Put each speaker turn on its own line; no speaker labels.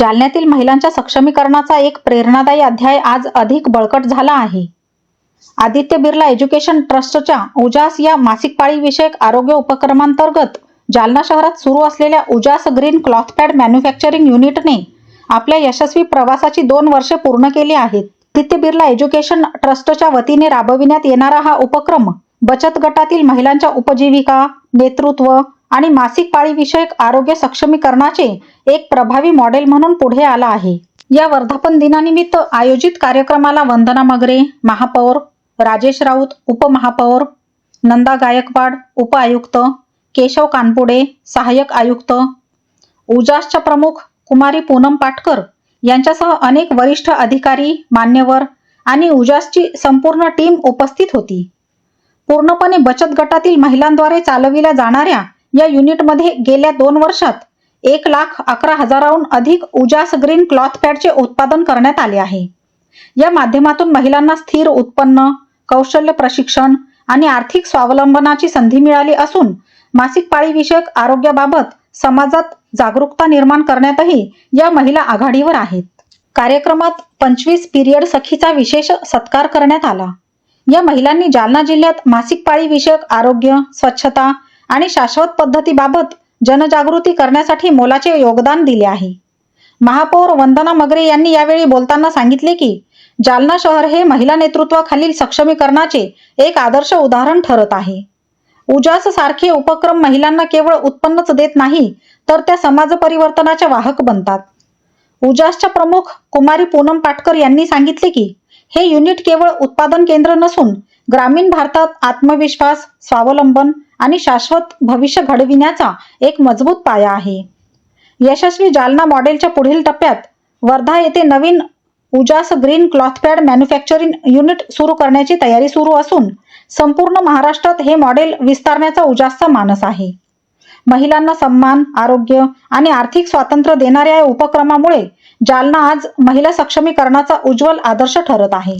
जालन्यातील महिलांच्या सक्षमीकरणाचा एक प्रेरणादायी अध्याय आज अधिक बळकट झाला आहे. आदित्य बिर्ला एज्युकेशन ट्रस्टच्या उजास या मासिक पाळी विषयक आरोग्य उपक्रमांतर्गत जालना शहरात सुरू असलेल्या उजास ग्रीन क्लॉथपॅड मॅन्युफॅक्चरिंग युनिटने आपल्या यशस्वी प्रवासाची दोन वर्षे पूर्ण केली आहेत. आदित्य बिर्ला एज्युकेशन ट्रस्टच्या वतीने राबविण्यात येणारा हा उपक्रम बचत गटातील महिलांच्या उपजीविका नेतृत्व आणि मासिक पाळीविषयक आरोग्य सक्षमीकरणाचे एक प्रभावी मॉडेल म्हणून पुढे आला आहे. या वर्धापन दिनानिमित्त आयोजित कार्यक्रमाला वंदना मगरे महापौर राजेश राऊत उपमहापौर नंदा गायकवाड उपआयुक्त केशव कानपुडे सहाय्यक आयुक्त उजासच्या प्रमुख कुमारी पूनम पाटकर यांच्यासह अनेक वरिष्ठ अधिकारी मान्यवर आणि उजासची संपूर्ण टीम उपस्थित होती. पूर्णपणे बचत गटातील महिलांद्वारे चालविल्या जाणाऱ्या या युनिटमध्ये गेल्या दोन वर्षात एक लाख अकरा हजाराहून अधिक उजास ग्रीन क्लॉथ पॅडचे उत्पादन करण्यात आले आहे. या माध्यमातून महिलांना स्थिर उत्पन्न कौशल्य प्रशिक्षण आणि आर्थिक स्वावलंबनाची संधी मिळाली असून मासिक पाळीविषयक आरोग्याबाबत समाजात जागरूकता निर्माण करण्यातही या महिला आघाडीवर आहेत. कार्यक्रमात पंचवीस पिरियड सखीचा विशेष सत्कार करण्यात आला. या महिलांनी जालना जिल्ह्यात मासिक पाळी विषयक आरोग्य स्वच्छता आणि शाश्वत पद्धतीबाबत जनजागृती करण्यासाठी मोलाचे योगदान दिले आहे. महापौर वंदना मगरे यांनी यावेळी बोलताना सांगितले की जालना शहर हे महिला नेतृत्वाखालील सक्षमीकरणाचे एक आदर्श उदाहरण ठरत आहे. उजास सारखे उपक्रम महिलांना केवळ उत्पन्नच देत नाही तर त्या समाज परिवर्तनाच्या वाहक बनतात. उजासच्या प्रमुख कुमारी पूनम पाटकर यांनी सांगितले की हे युनिट केवळ उत्पादन केंद्र नसून ग्रामीण भारतात आत्मविश्वास स्वावलंबन आणि शाश्वत भविष्य घडविण्याचा एक मजबूत पाया आहे. यशस्वी जालना मॉडेलच्या पुढील टप्प्यात वर्धा येथे नवीन Ujaas green cloth pad manufacturing unit सुरू करण्याची तयारी सुरू असून संपूर्ण महाराष्ट्रात हे मॉडेल विस्तारण्याचा उजासचा मानस आहे. महिलांना सन्मान आरोग्य आणि आर्थिक स्वातंत्र्य देणाऱ्या या उपक्रमामुळे जालना आज महिला सक्षमीकरणाचा उज्ज्वल आदर्श ठरत आहे.